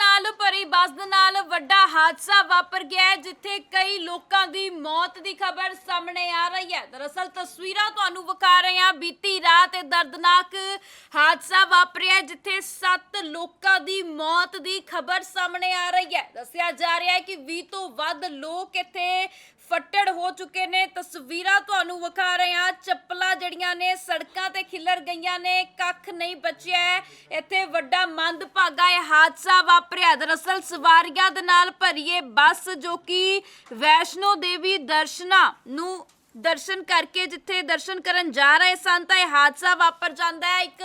ਨਾਲ, ਭਰੀ ਬੱਸ ਦੇ ਨਾਲ ਵੱਡਾ ਹਾਦਸਾ ਵਾਪਰ ਗਿਆ ਹੈ, ਜਿੱਥੇ ਕਈ ਲੋਕਾਂ ਦੀ ਮੌਤ ਦੀ ਖਬਰ ਸਾਹਮਣੇ ਆ ਰਹੀ ਹੈ। ਦਰਅਸਲ ਤਸਵੀਰਾਂ ਤੁਹਾਨੂੰ ਵਿਖਾ ਰਹੇ ਹਾਂ। ਬੀਤੀ ਰਾਤ ਇਹ ਦਰਦਨਾਕ ਹਾਦਸਾ ਵਾਪਰਿਆ ਜਿੱਥੇ 7 ਲੋਕਾਂ ਦੀ ਮੌਤ ਦੀ ਖਬਰ ਸਾਹਮਣੇ ਆ ਰਹੀ ਹੈ। ਦੱਸਿਆ ਜਾ ਰਿਹਾ ਹੈ ਕਿ 20 ਤੋਂ ਵੱਧ ਲੋਕ ਇੱਥੇ ਫੱਟੜ ਹੋ ਚੁੱਕੇ ਨੇ। ਤਸਵੀਰਾਂ ਤੁਹਾਨੂੰ ਵਿਖਾ ਰਹੇ ਹਾਂ। ਚੱਪਲਾਂ ਜਿਹੜੀਆਂ ਨੇ, ਸੜਕਾਂ ਤੇ ਖਿਲਰ ਗਈਆਂ ਨੇ, ਕੱਖ ਨਹੀਂ ਬਚਿਆ ਇੱਥੇ ਵੱਡਾ ਮੰਦਭਾਗਾ ਇਹ ਹਾਦਸਾ ਵਾਪਰ ਵਾਪਰਿਆ। ਦਰਅਸਲ ਸਵਾਰੀਆਂ ਦੇ ਨਾਲ ਭਰੀਏ ਬੱਸ ਜੋ ਕਿ ਵੈਸ਼ਨੋ ਦੇਵੀ ਦਰਸ਼ਨਾ ਨੂੰ ਦਰਸ਼ਨ ਕਰਕੇ ਜਿੱਥੇ ਦਰਸ਼ਨ ਕਰਨ ਜਾ ਰਹੇ ਸਨ, ਤਾਂ ਇਹ ਹਾਦਸਾ ਵਾਪਰ ਜਾਂਦਾ ਹੈ। ਇੱਕ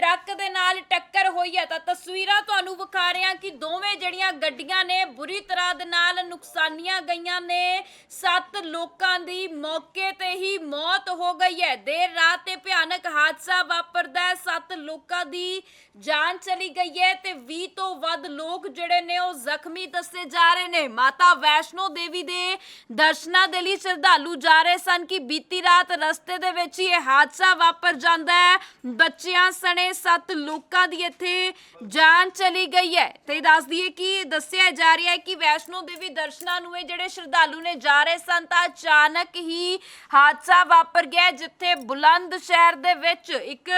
ਟਰੱਕ ਦੇ ਨਾਲ ਟੱਕਰ ਹੋਈ ਹੈ ਤਾਂ ਤਸਵੀਰਾਂ ਤੁਹਾਨੂੰ ਵਿਖਾ ਰਹੇ ਹਾਂ ਕਿ ਦੋਵੇਂ ਜਿਹੜੀਆਂ ਗੱਡੀਆਂ ਨੇ ਬੁਰੀ ਤਰ੍ਹਾਂ ਦੇ ਨਾਲ ਨੁਕਸਾਨੀਆਂ ਗਈਆਂ ਨੇ। ਸੱਤ ਲੋਕਾਂ ਦੀ ਮੌਕੇ ਤੇ ਹੀ ਮੌਤ ਹੋ ਗਈ ਹੈ। ਦੇਰ ਰਾਤ ਤੇ ਭਿਆਨਕ ਹਾਦਸਾ ਵਾਪਰਦਾ ਹੈ। ਸੱਤ ਲੋਕਾਂ ਦੀ ਜਾਨ ਚਲੀ ਗਈ ਹੈ ਤੇ 20 ਤੋਂ ਵੱਧ ਲੋਕ ਜਿਹੜੇ ਨੇ ਉਹ ਜ਼ਖਮੀ ਦੱਸੇ ਜਾ ਰਹੇ ਨੇ। ਮਾਤਾ ਵੈਸ਼ਨੋ ਦੇਵੀ ਦੇ ਦਰਸ਼ਨਾਂ ਦੇ ਲਈ ਸ਼ਰਧਾਲੂ ਜਾ ਰਹੇ ਸਨ ਕਿ ਬੀਤੀ ਰਾਤ ਰਸਤੇ ਦੇ ਵਿੱਚ ਹੀ ਇਹ ਹਾਦਸਾ ਵਾਪਰ ਜਾਂਦਾ ਹੈ। ਬੱਚਿਆਂ ਸਣੇ ਸੱਤ ਲੋਕਾਂ ਦੀ ਇੱਥੇ ਜਾਨ ਚਲੀ ਗਈ ਹੈ। ਤੇ ਦੱਸ ਦਈਏ ਕਿ ਦੱਸਿਆ ਜਾ ਰਿਹਾ ਹੈ ਕਿ ਵੈਸ਼ਨੋ ਦੇਵੀ ਦਰਸ਼ਨਾਂ ਨੂੰ ਇਹ ਜਿਹੜੇ ਸ਼ਰਧਾਲੂ ਨੇ ਜਾ ਰਹੇ ਸਨ, ਤਾਂ ਅਚਾਨਕ ਹੀ ਹਾਦਸਾ ਵਾਪਰ ਗਿਆ, ਜਿੱਥੇ ਬੁਲੰਦ ਸ਼ਹਿਰ ਦੇ ਵਿੱਚ ਇੱਕ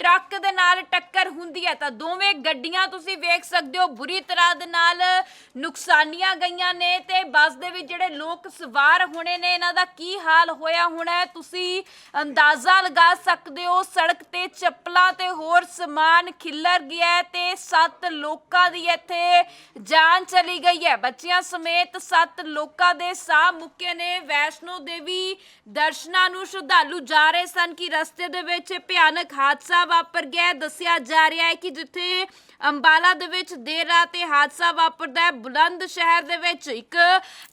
ਟਰੱਕ ਦੇ ਨਾਲ ਟੱਕਰ ਹੁੰਦੀ ਹੈ ਤਾਂ ਦੋਵੇਂ ਗੱਡੀਆਂ ਤੁਸੀਂ ਵੇਖ ਸਕਦੇ ਹੋ ਬੁਰੀ ਤਰ੍ਹਾਂ ਦੇ ਨਾਲ ਨੁਕਸਾਨੀਆਂ ਗਈਆਂ ਨੇ ਤੇ ਬੱਸ ਦੇ ਵਿੱਚ ਜਿਹੜੇ ਲੋਕ ਸਵਾਰ ਹੋਣੇ ਨੇ, ਇਹਨਾਂ ਦਾ ਕੀ ਹਾਲ ਹੋਇਆ ਹੋਣਾ ਹੈ? ਤੁਸੀਂ ਅੰਦਾਜ਼ਾ ਲਗਾ ਸਕਦੇ ਹੋ, ਸੜਕ ਤੇ ਚੱਪਲਾਂ ਤੇ ਹੋਰ ਸਮਾਨ ਖਿੱਲਰ ਗਿਆ ਹੈ ਤੇ ਸੱਤ ਲੋਕਾਂ ਦੀ ਇੱਥੇ ਜਾਨ ਚਲੀ ਗਈ ਹੈ। ਬੱਚਿਆਂ ਸਮੇਤ ਸੱਤ ਲੋਕਾਂ ਦੇ ਸਾਹ ਮੁੱਕੇ ਨੇ। ਵੈਸ਼ਨੋ ਦੇਵੀ ਦਰਸ਼ਨਾਂ ਨੂੰ ਸ਼ਰਧਾਲੂ ਜਾ ਰਹੇ ਸਨ ਕਿ ਰਸਤੇ ਦੇ ਵਿੱਚ ਭਿਆਨਕ ਹਾਦਸਾ ਵਾਪਰ ਗਿਆ ਹੈ। ਦੱਸਿਆ ਜਾ ਰਿਹਾ ਹੈ ਕਿ ਜਿੱਥੇ ਅੰਬਾਲਾ ਦੇ ਵਿੱਚ ਦੇਰ ਰਾਤ ਇਹ ਹਾਦਸਾ ਵਾਪਰਦਾ ਹੈ, ਬੁਲੰਦ ਸ਼ਹਿਰ ਦੇ ਵਿੱਚ ਇੱਕ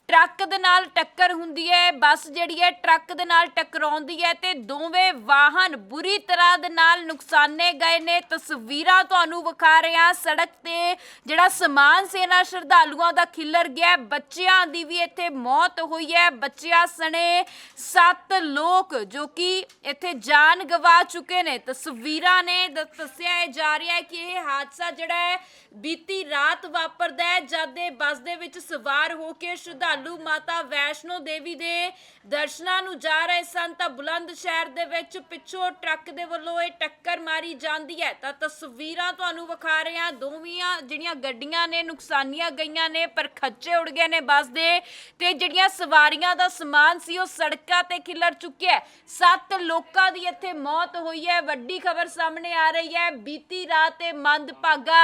ਟਰੱਕ ਦੇ ਨਾਲ ਟੱਕਰ ਹੁੰਦੀ ਹੈ। ਬੱਸ ਜਿਹੜੀ ਹੈ, ਟਰੱਕ ਦੇ ਨਾਲ ਟਕਰਾਉਂਦੀ ਹੈ ਤੇ ਦੋਵੇਂ ਵਾਹਨ ਬੁਰੀ ਤਰ੍ਹਾਂ ਦੇ ਨਾਲ ਨੁਕਸਾਨੇ ਗਏ ਨੇ। ਤਸਵੀਰਾਂ ਤੁਹਾਨੂੰ ਵਿਖਾ ਰਹੇ ਹਾਂ। ਸੜਕ ਤੇ ਜਿਹੜਾ ਸਮਾਨ ਸੇਨਾ ਸ਼ਰਧਾਲੂਆਂ ਦਾ ਖਿੱਲਰ ਗਿਆ। ਹੈ। ਬੱਚਿਆਂ ਦੀ ਵੀ ਇੱਥੇ ਮੌਤ ਹੋਈ ਹੈ। ਬੱਚਿਆਂ ਸਣੇ ਸੱਤ ਲੋਕ ਜੋ ਕਿ ਇੱਥੇ ਜਾਨ ਗਵਾ ਚੁੱਕੇ ਨੇ। ਤਸਵੀਰਾਂ ਨੇ ਦ- ਦੱਸਿਆ ਜਾ ਰਿਹਾ ਹੈ ਕਿ ਇਹ ਹਾਦਸਾ ਜਿਹੜਾ ਹੈ, ਬੀਤੀ ਰਾਤ ਵਾਪਰਦਾ ਹੈ, ਜਦ ਇਹ ਬੱਸ ਦੇ ਵਿੱਚ ਸਵਾਰ ਹੋ ਕੇ ਸ਼ਰਧਾਲੂ ਮਾਤਾ ਵੈਸ਼ਨੋ ਦੇਵੀ ਦੇ ਦਰਸ਼ਨਾਂ ਨੂੰ ਜਾ ਰਹੇ ਸਨ ਤਾਂ ਬੁਲੰਦ ਸ਼ਹਿਰ ਦੇ ਵਿੱਚ ਪਿੱਛੋਂ ਟਰੱਕ ਦੇ ਵੱਲੋਂ ਇਹ ਟੱਕਰ ਮਾਰੀ ਜਾਂਦੀ ਹੈ। ਤਾਂ ਤਸਵੀਰਾਂ ਤੁਹਾਨੂੰ ਵਿਖਾ ਰਹੇ ਹਾਂ। ਦੋਵੀਆਂ ਜਿਹੜੀਆਂ ਗੱਡੀਆਂ ਨੇ, ਨੁਕਸਾਨੀਆਂ ਗਈਆਂ ਨੇ, ਪਰ ਖੱਚੇ ਉੜ ਗਏ ਨੇ ਬੱਸ ਦੇ ਤੇ ਜਿਹੜੀਆਂ ਸਵਾਰੀਆਂ ਦਾ ਸਮਾਨ ਸੀ ਉਹ ਸੜਕਾਂ ਤੇ ਖਿਲਰ ਚੁੱਕਿਆ ਸੱਤ ਲੋਕਾਂ ਦੀ ਇੱਥੇ ਮੌਤ ਹੋਈ ਹੈ। ਵੱਡੀ ਖਬਰ ਸਾਹਮਣੇ ਆ ਰਹੀ ਹੈ। ਬੀਤੀ ਰਾਤ ਤੇ ਮੰਦਭਾਗਾ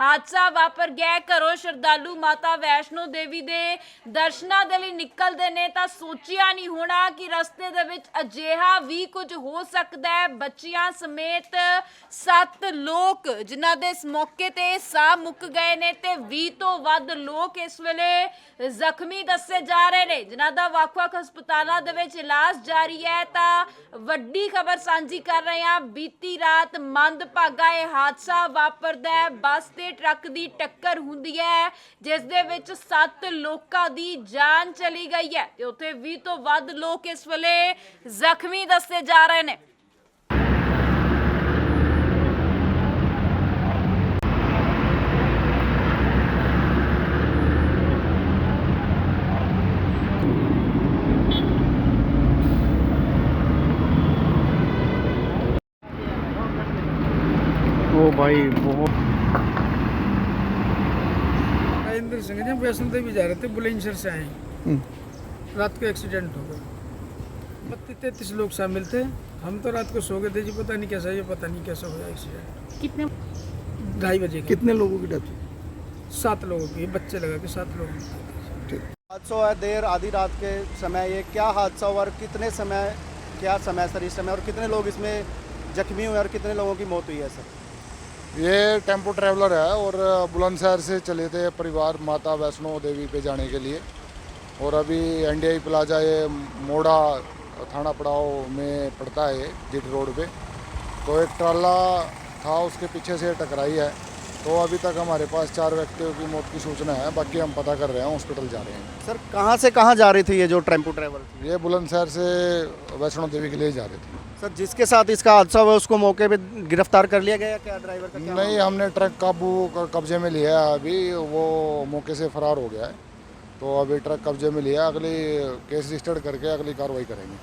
ਹਾਦਸਾ ਵਾਪਰ ਗਿਆ ਘਰੋਂ ਸ਼ਰਧਾਲੂ ਮਾਤਾ ਵੈਸ਼ਨੋ ਦੇਵੀ ਦੇ ਦਰਸ਼ਨਾਂ ਦੇ ਲਈ ਨਿਕਲਦੇ ਨੇ ਤਾਂ ਸੋਚਿਆ ਨਹੀਂ ਹੋਣਾ ਕਿ ਰਸਤੇ ਦੇ ਵਿੱਚ ਅਜਿਹਾ ਵੀ ਕੁਝ ਹੋ ਸਕਦਾ ਹੈ। ਬੱਚਿਆਂ ਸਮੇਤ ਸੱਤ ਲੋਕ ਜਿਨ੍ਹਾਂ ਦੇ ਇਸ ਮੌਕੇ ਤੇ ਸਾਹ ਮੁੱਕ ਗਏ ਨੇ ਤੇ 20 ਤੋਂ ਵੱਧ ਲੋਕ ਇਸ ਵੇਲੇ ਜ਼ਖਮੀ ਦੱਸੇ ਜਾ ਰਹੇ ਨੇ। ਜਿਨ੍ਹਾਂ ਦਾ ਵੱਖ-ਵੱਖ ਹਸਪਤਾਲਾਂ ਦੇ ਵਿੱਚ ਇਲਾਜ ਜਾਰੀ ਹੈ ਤਾਂ ਵੱਡੀ ਖਬਰ ਸਾਂਝੀ ਕਰ ਰਹੇ ਹਾਂ। ਬੀਤੀ ਰਾਤ ਮੰਦਭਾਗਾ ਇਹ ਹਾਦਸਾ ਵਾਪਰਦਾ ਹੈ। ਬੱਸ ਤੇ ਟਰੱਕ ਦੀ ਟੱਕਰ ਹੁੰਦੀ ਹੈ, ਜਿਸ ਦੇ ਵਿੱਚ 7 ਲੋਕਾਂ ਦੀ ਜਾਨ ਚਲੀ ਗਈ ਹੈ ਤੇ ਉੱਥੇ 20 ਤੋਂ ਵੱਧ ਲੋਕ ਇਸ ਵੇਲੇ ਜ਼ਖਮੀ ਦੱਸੇ ਜਾ ਰਹੇ ਨੇ ओ भाई बहुत राजेंद्र सिंह जी वैष्णो देवी जा रहे थे बुलंदशहर से आए हम्म, रात को एक्सीडेंट हो गया। बत्तीस तैतीस लोग शामिल थे हम तो रात को सो गए थे जी पता नहीं कैसा ये पता नहीं कैसा हुआ एक्सीडेंट। कितने ढाई बजे कितने लोगों की डेथ हुई? सात लोगों की बच्चे लगा के सात लोगों की। हादसा है देर आधी रात के समय। ये क्या हादसा हुआ और कितने समय क्या समय सर इस समय? और कितने लोग इसमें जख्मी हुए और कितने लोगों की मौत हुई है सर? ये टेंपो ट्रैवलर है और बुलंदशहर से चले थे परिवार माता वैष्णो देवी पे जाने के लिए। और अभी एनडीआई प्लाजा ये मोड़ा थाना पड़ाव में पड़ता है जिट रोड पे। तो एक ट्राला था उसके पीछे से टकराई है। तो अभी तक हमारे पास चार व्यक्तियों की मौत की सूचना है बाकी हम पता कर रहे हैं हॉस्पिटल जा रहे हैं। सर कहाँ से कहाँ जा रही थी ये जो टेंपो ट्रैवल ये बुलंदशहर से वैष्णो देवी के लिए जा रहे थे। सर जिसके साथ इसका हादसा हुआ उसको मौके पे गिरफ़्तार कर लिया गया क्या ड्राइवर का क्या नहीं हमने ट्रक काबू कब्जे में लिया है अभी वो मौके से फरार हो गया है। तो अभी ट्रक कब्जे में लिया अगली केस रजिस्टर्ड करके अगली कार्रवाई करेंगे